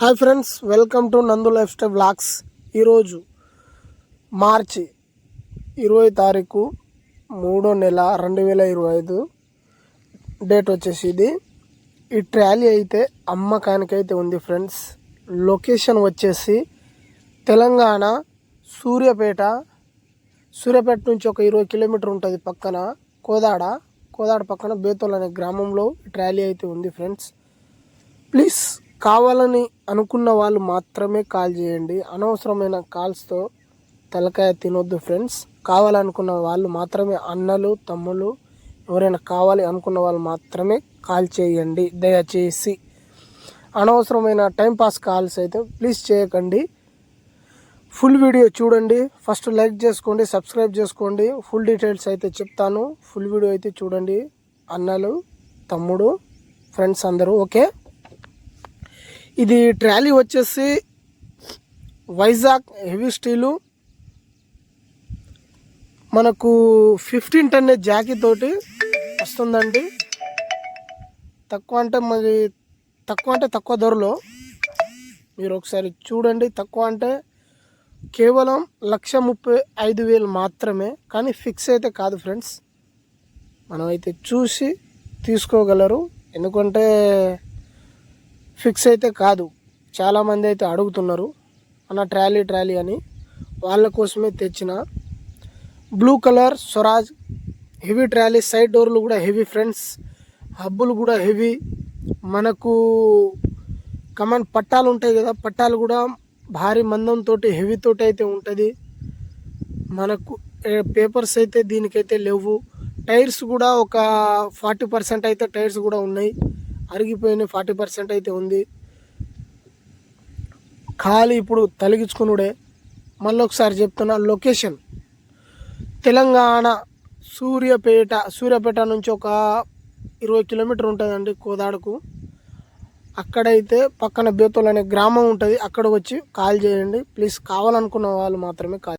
Hi friends welcome to Nandu life style blogs ఈరోజు మార్చి ఇరవై తారీఖు మూడో నెల రెండు వేల ఇరవై ఐదు. డేట్ వచ్చేసి ఇది. ఈ ట్రాలీ అయితే అమ్మకానికి అయితే ఉంది ఫ్రెండ్స్. లొకేషన్ వచ్చేసి తెలంగాణ సూర్యాపేట. సూర్యాపేట నుంచి ఒక ఇరవై కిలోమీటర్ ఉంటుంది పక్కన కోదాడ. కోదాడ పక్కన బేతోల్ అనే గ్రామంలో ఈ ట్రాలీ అయితే ఉంది ఫ్రెండ్స్. ప్లీజ్ కావాలని అనుకున్న వాళ్ళు మాత్రమే కాల్ చేయండి. అనవసరమైన కాల్స్తో తలకాయ తినొద్దు ఫ్రెండ్స్. కావాలనుకున్న వాళ్ళు మాత్రమే అన్నలు తమ్ముళ్ళు ఎవరైనా కావాలి అనుకున్న వాళ్ళు మాత్రమే కాల్ చేయండి. దయచేసి. అనవసరమైన టైంపాస్ కాల్స్ అయితే ప్లీజ్ చేయకండి. ఫుల్ వీడియో చూడండి. ఫస్ట్ లైక్ చేసుకోండి సబ్స్క్రైబ్ చేసుకోండి. ఫుల్ డీటెయిల్స్ అయితే చెప్తాను. ఫుల్ వీడియో అయితే చూడండి. అన్నలు తమ్ముడు ఫ్రెండ్స్ అందరూ ఓకే? ఇది ట్రాలీ వచ్చేసి వైజాగ్ హెవీ స్టీలు. మనకు ఫిఫ్టీన్ టన్ జాకీ తోటి వస్తుందండి. తక్కువ అంటే మరి తక్కువ అంటే తక్కువ ధరలో. మీరు ఒకసారి చూడండి తక్కువ అంటే కేవలం లక్ష ముప్పై ఐదు వేలు మాత్రమే. కానీ ఫిక్స్ అయితే కాదు ఫ్రెండ్స్. మనం అయితే చూసి తీసుకోగలరు. ఎందుకంటే ఫిక్స్ అయితే కాదు. చాలామంది అయితే అడుగుతున్నారు అన్న ట్రాలీ ట్రాలీ అని. వాళ్ళ కోసమే తెచ్చిన blue colour Swaraj heavy trolley side డోర్లు కూడా హెవీ ఫ్రెండ్స్. హబ్బులు కూడా హెవీ. మనకు కమాండ్ పట్టాలు ఉంటాయి కదా పట్టాలు కూడా భారీ మందంతో హెవీతో అయితే ఉంటుంది. మనకు పేపర్స్ అయితే దీనికైతే లేవు. టైర్స్ కూడా ఒక ఫార్టీ పర్సెంట్ అయితే టైర్స్ కూడా ఉన్నాయి. అరిగిపోయిన ఫార్టీ పర్సెంట్ అయితే ఉంది. ఖాళీ ఇప్పుడు తొలగించుకునుడే. మళ్ళీ ఒకసారి చెప్తున్నా లొకేషన్. తెలంగాణ సూర్యాపేట సూర్యాపేట నుంచి ఒక ఇరవై కిలోమీటర్ ఉంటుందండి కోదాడకు. అక్కడైతే పక్కన బేతోల్ అనే గ్రామం ఉంటుంది. అక్కడ వచ్చి కాల్ చేయండి. ప్లీజ్ కావాలనుకున్న వాళ్ళు మాత్రమే కాల్